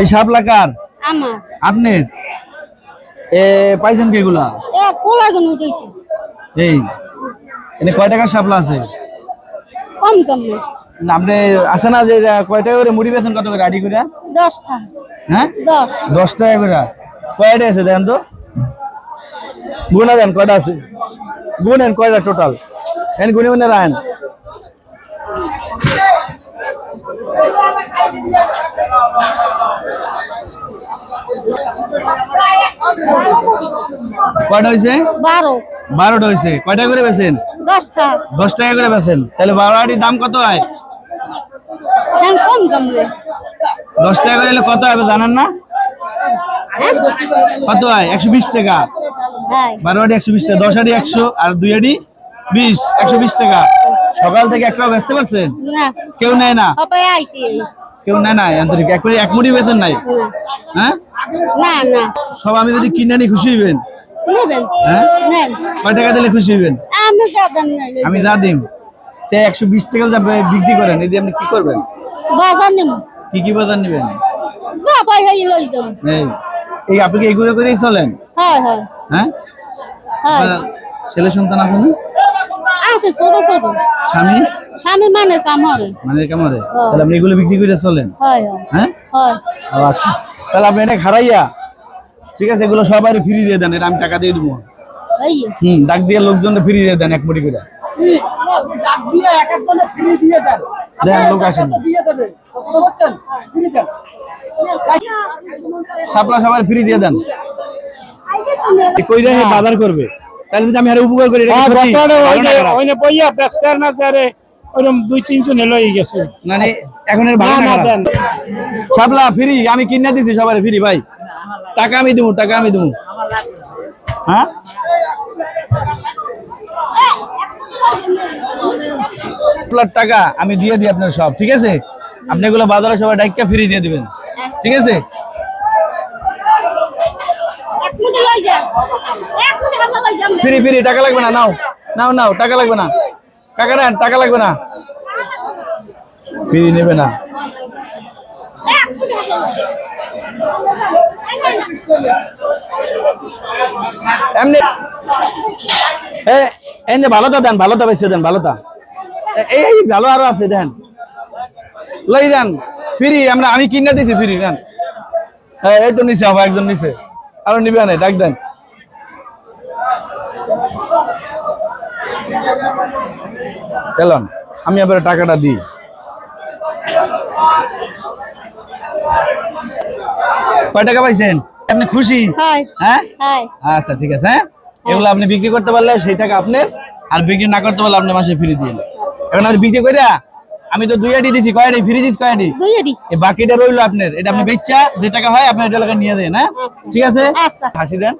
এই শাপলা কার? আমার আপনি এ পাইছেন কি এগুলা? এ কোলা গুন উঠেছে এই এনে কয় টাকার শাপলা আছে? কম কম না। আপনি আছে না যে কয় টাকা করে মুড়ি বেছেন কত করে আড়ি করে? দশটা। হ্যাঁ? দশ। দশ টাকা করে। কয়টা আছে দেন তো? গুণা দেন কয়টা আছে? গুনেন কয়টা টোটাল এন গুনে গুনে রাখেন। কয়টা হয়েছে বারো। বারোটা হয়েছে কয়টা করে বেছেন দশটা। দশ টাকা করে বেছেন তাহলে বারো আটির দাম কত হয়? হ্যাঁ দশ টাকা করে কত হবে জানেন না? কত হয়? একশো বিশ টাকা। হ্যাঁ। বারো আটি একশো বিশ টাকা দশ আটি একশো আর দুই আটি বিশ একশো বিশ টাকা। সকাল থেকে একটা বেচতে পারছেন? কেউ নেয় না। কেউ নেয় না আন্তরিক একবারে এক মুড়ি বেচেন নাই। হ্যাঁ? না না। সব আমি যদি কিনে আনি খুশি হইবেন? হ্যাঁ? নেন। কয় টাকা দিলে খুশি হইবেন? আমি না যা। দিম। সে একশো বিশ টাকা যা বিক্রি করেন এদি আপনি কি করবেন? বাজার নেব। কি কি বাজার নেবেন? এই আপনি কি এইগুলো করেই চলেন? হয় হয়। হ্যাঁ? হয়। ছেলে সন্তান আছে না? আছে ছোট ছোট। স্বামী? স্বামী মানে কাম হরে। মানে। তাহলে আপনি এগুলো বিক্রি করে চলেন। হয় হয়। হ্যাঁ? হয়। ও আচ্ছা। তাহলে আপনি এটা ঠিক আছে এগুলো সবাই ফ্রি দিয়ে দেন এটা আমি টাকা দিয়ে দেবো। হুম ডাক দিয়ে লোকজন ফ্রি দিয়ে দেন এক মুড়ি করে। দেন। লোক আসেন। সাপলা সবাই ফ্রি দিয়ে দেন। কইরা বাজার করবে? তাহলে যদি আমি আরে উপকার করি? ভালো না যারে ওরকম দুই তিনজন এলোই গেছে। মানে এখন এর ভালো না সাপলা ফ্রি আমি কিনে দিছি সবাই ফ্রি ভাই। টাকা আমি দেবো টাকা আমি দেবো হ্যাঁ? টাকা আমি দিয়ে দিই আপনার সব ঠিক আছে? আপনি এগুলো বাজারে সবাই ডাইকা ফ্রি দিয়ে দিবেন ঠিক আছে? ফ্রি ফ্রি টাকা লাগবে না নাও নাও নাও টাকা লাগবে না। টাকা নেন, টাকা লাগবে না। ফ্রি নেবে না। এমনি এ এমনি ভালোটা দেন, ভালোটা বেশি দেন, ভালোটা। এই ভালো আরও আছে, দেন। লই দেন, ফ্রি, আমরা আমি কিনে দিছি ফ্রি, দেন। হ্যাঁ এই তো নিচে হবে একজন নিচে আরও নিবে না, ডাক দেন। এলন আমি আবার টাকাটা দিই। কয় টাকা পাইছেন? আপনি খুশি? হ্যাঁ? আচ্ছা ঠিক আছে হ্যাঁ? এগুলো আপনি বিক্রি করতে পারলে সেই টাকা আপনার আর বিক্রি না করতে পারলে আপনি মাসে ফ্রি দিয়ে এখন আপনি বিক্রি করে আমি তো দুই আটি দিছি কয় আটি? ফ্রি দিস কয় আটি? এই বাকিটা রইল আপনার এটা আপনি বেচা যে টাকা হয় আপনার এটা টাকা নিয়ে দেন হ্যাঁ? আচ্ছা। ঠিক আছে? আচ্ছা। হাসি দেন।